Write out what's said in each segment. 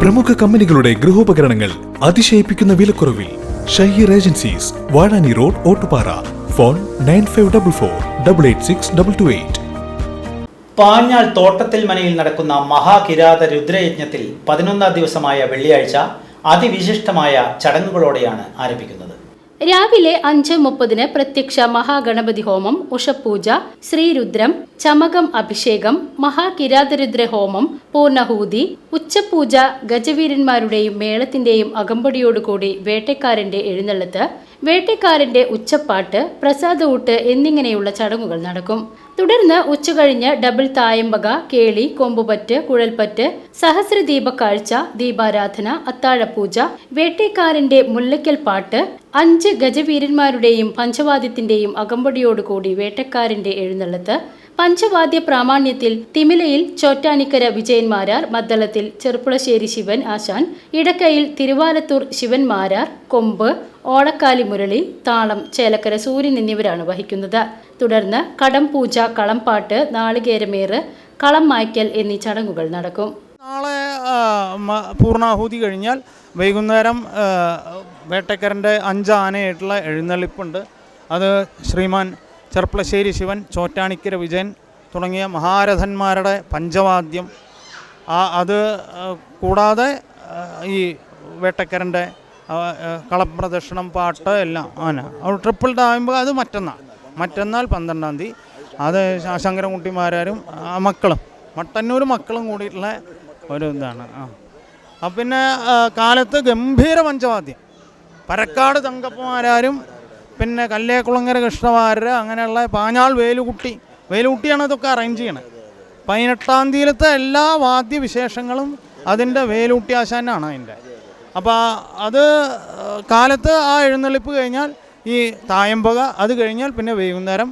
പ്രമുഖ കമ്പനികളുടെ ഗൃഹോപകരണങ്ങൾ അതിശയിപ്പിക്കുന്ന വിലക്കുറവിൽ Shaheer agencies Vazhani road Ottupara. Phone nine five double four double eight six double two eight. Panjal തോട്ടത്തിൽ മനയിൽ നടക്കുന്ന മഹാകിരാത രുദ്രയജ്ഞത്തിൽ പതിനൊന്നാം ദിവസമായ വെള്ളിയാഴ്ച അതിവിശിഷ്ടമായ ചടങ്ങുകളോടെയാണ് ആരംഭിക്കുന്നത്. രാവിലെ അഞ്ച് മുപ്പതിന് പ്രത്യക്ഷ മഹാഗണപതി ഹോമം ഉഷപൂജ ശ്രീരുദ്രം ചമകം അഭിഷേകം മഹാകിരാതരുദ്ര ഹോമം പൂർണഹൂതി ഉച്ചപൂജ ഗജവീരന്മാരുടെയും മേളത്തിന്റെയും അകമ്പടിയോടുകൂടി വേട്ടക്കാരന്റെ എഴുന്നള്ളത്ത് വേട്ടക്കാരന്റെ ഉച്ചപ്പാട്ട് പ്രസാദ ഊട്ട് എന്നിങ്ങനെയുള്ള ചടങ്ങുകൾ നടക്കും. തുടർന്ന് ഉച്ചകഴിഞ്ഞ് ഡബിൾ തായമ്പക കേളി കൊമ്പുപറ്റ് കുഴൽപ്പറ്റ് സഹസ്രദീപക്കാഴ്ച ദീപാരാധന അത്താഴപൂജ വേട്ടേക്കാരന്റെ മുല്ലയ്ക്കൽ പാട്ട് അഞ്ച് ഗജവീരന്മാരുടെയും പഞ്ചവാദ്യത്തിന്റെയും അകമ്പടിയോടുകൂടി വേട്ടക്കാരന്റെ എഴുന്നള്ളത്ത് പഞ്ചവാദ്യ പ്രാമാണ്യത്തിൽ തിമിലയിൽ ചോറ്റാനിക്കര വിജയൻമാരാർ മദ്ദളത്തിൽ ചെറുപ്പുളശ്ശേരി ശിവൻ ആശാൻ ഇടക്കയിൽ തിരുവാലത്തൂർ ശിവൻ മാരാർ കൊമ്പ് ഓടക്കാലി മുരളി താളം ചേലക്കര സൂര്യൻ എന്നിവരാണ് വഹിക്കുന്നത്. തുടർന്ന് കടം പൂജ കളംപാട്ട് നാളികേരമേറ് കളം മായ്ക്കൽ എന്നീ ചടങ്ങുകൾ നടക്കും. നാളെ പൂർണാഹൂതി കഴിഞ്ഞാൽ വൈകുന്നേരം വേട്ടക്കരന്റെ അഞ്ച് ആനയായിട്ടുള്ള എഴുന്നള്ളിപ്പുണ്ട്. അത് ശ്രീമാൻ ചെർപ്പളശ്ശേരി ശിവൻ ചോറ്റാണിക്കര വിജയൻ തുടങ്ങിയ മഹാരഥന്മാരുടെ പഞ്ചവാദ്യം. ആ അത് കൂടാതെ ഈ വേട്ടക്കരന്റെ കളപ്രദക്ഷിണം പാട്ട് എല്ലാം ആന ട്രിപ്പിൾ ആകുമ്പോൾ അത് മറ്റന്നാൾ. മറ്റന്നാൾ പന്ത്രണ്ടാം തീയതി. അത് ശങ്കരൻകുട്ടിമാരും മക്കളും മട്ടന്നൂർ മക്കളും കൂടിയിട്ടുള്ള ഒരു ഇതാണ്. ആ. അപ്പം പിന്നെ കാലത്ത് ഗംഭീര പഞ്ചവാദ്യം. പരക്കാട് തങ്കപ്പമാരും പിന്നെ കല്ലേക്കുളങ്ങര കൃഷ്ണവാര് അങ്ങനെയുള്ള പാഞ്ഞാൾ വേലുകുട്ടി. വേലുകുട്ടിയാണ് ഇതൊക്കെ അറേഞ്ച് ചെയ്യണത് പതിനെട്ടാം തീയതിയിലത്തെ എല്ലാ വാദ്യവിശേഷങ്ങളും അതിന്റെ വേലുകുട്ടി ആശാനാണ് അതിന്റെ. അപ്പോൾ അത് കാലത്ത് ആ എഴുന്നള്ളിപ്പ് കഴിഞ്ഞാൽ ഈ തായമ്പക അത് കഴിഞ്ഞാൽ പിന്നെ വൈകുന്നേരം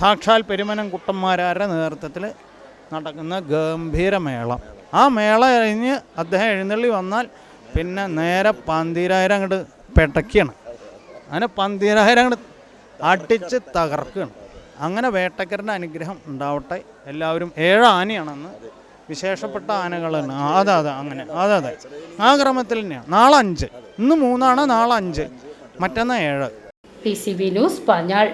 സാക്ഷാൽ പെരുമനം കുട്ടന്മാരാരുടെ നേതൃത്വത്തിൽ നടക്കുന്ന ഗംഭീര മേള. ആ മേള കഴിഞ്ഞ് അദ്ദേഹം എഴുന്നള്ളി വന്നാൽ പിന്നെ നേരെ പന്തീരായിരം അങ്ങോട്ട് പെട്ടയ്ക്കാണ് അങ്ങനെ പന്തീരായിരം അങ്ങോട്ട് അടിച്ച് തകർക്കുകയാണ്. അങ്ങനെ വേട്ടക്കരന്റെ അനുഗ്രഹം ഉണ്ടാവട്ടെ. എല്ലാവരും ഏഴ് ആനയാണെന്ന് വിശേഷപ്പെട്ട ആനകളാണ് അതെ അതെ അങ്ങനെ. അതെ അതെ. ആ ക്രമത്തിൽ തന്നെയാണ് നാളെ അഞ്ച്. ഇന്ന് മൂന്നാണ് നാളെ അഞ്ച്. മറ്റന്നാ ഏഴ്. P C B news Panjal.